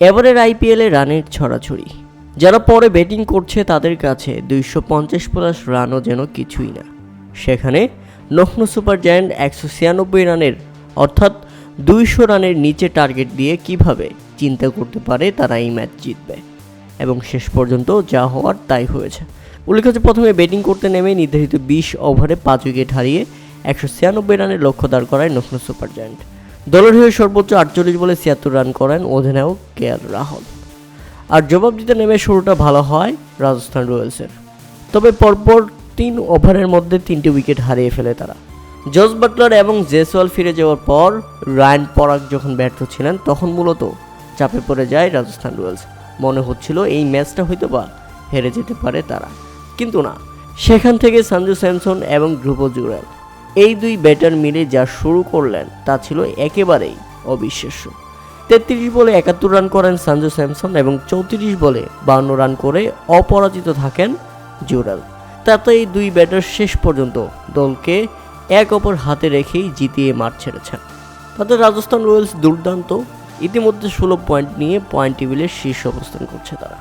এবারের আইপিএলে রানের ছড়াছড়ি। যারা পরে ব্যাটিং করছে তাদের কাছে দুইশো পঞ্চাশ প্লাস রানও যেন কিছুই না। সেখানে লখনৌ সুপার জায়ান্ট একশো ছিয়ানব্বই রানের, অর্থাৎ দুইশো রানের নিচে টার্গেট দিয়ে কীভাবে চিন্তা করতে পারে তারা এই ম্যাচ জিতবে। এবং শেষ পর্যন্ত যা হওয়ার তাই হয়েছে। উল্লেখ্য যে প্রথমে ব্যাটিং করতে নেমে নির্ধারিত বিশ ওভারে পাঁচ উইকেট হারিয়ে একশো ছিয়ানব্বই রানের লক্ষ্য দাঁড় করায় লখনৌ সুপার জায়ান্ট। দলের হয়ে সর্বোচ্চ আটচল্লিশ বলে ছিয়াত্তর রান করেন অধিনায়ক কে আর রাহুল। আর জবাব দিতে নেমে শুরুটা ভালো হয় রাজস্থান রয়্যালসের। তবে পরপর তিন ওভারের মধ্যে তিনটি উইকেট হারিয়ে ফেলে তারা। জস বাটলার এবং জেসওয়াল ফিরে যাওয়ার পর রায়ন পরাগ যখন ব্যর্থ ছিলেন, তখন মূলত চাপে পড়ে যায় রাজস্থান রয়্যালস। মনে হচ্ছিল এই ম্যাচটা হয়তো বা হেরে যেতে পারে তারা। কিন্তু না, সেখান থেকে সঞ্জু স্যামসন এবং ধ্রুব জুরেল এই দুই ব্যাটার মিলে যা শুরু করলেন, তা ছিল একেবারেই অবিশ্বাস্য। তেত্রিশ বলে একাত্তর রান করেন সঞ্জু স্যামসন এবং চৌত্রিশ বলে বাউন্ন রান করে অপরাজিত থাকেন জুরাল। তাতে এই দুই ব্যাটার শেষ পর্যন্ত দলকে এক অপর হাতে রেখেই জিতিয়ে মাঠ ছেড়েছেন। তাদের রাজস্থান রয়্যালস দুর্দান্ত, ইতিমধ্যে ষোলো পয়েন্ট নিয়ে পয়েন্ট টেবিলের শীর্ষ অবস্থান করছে তারা।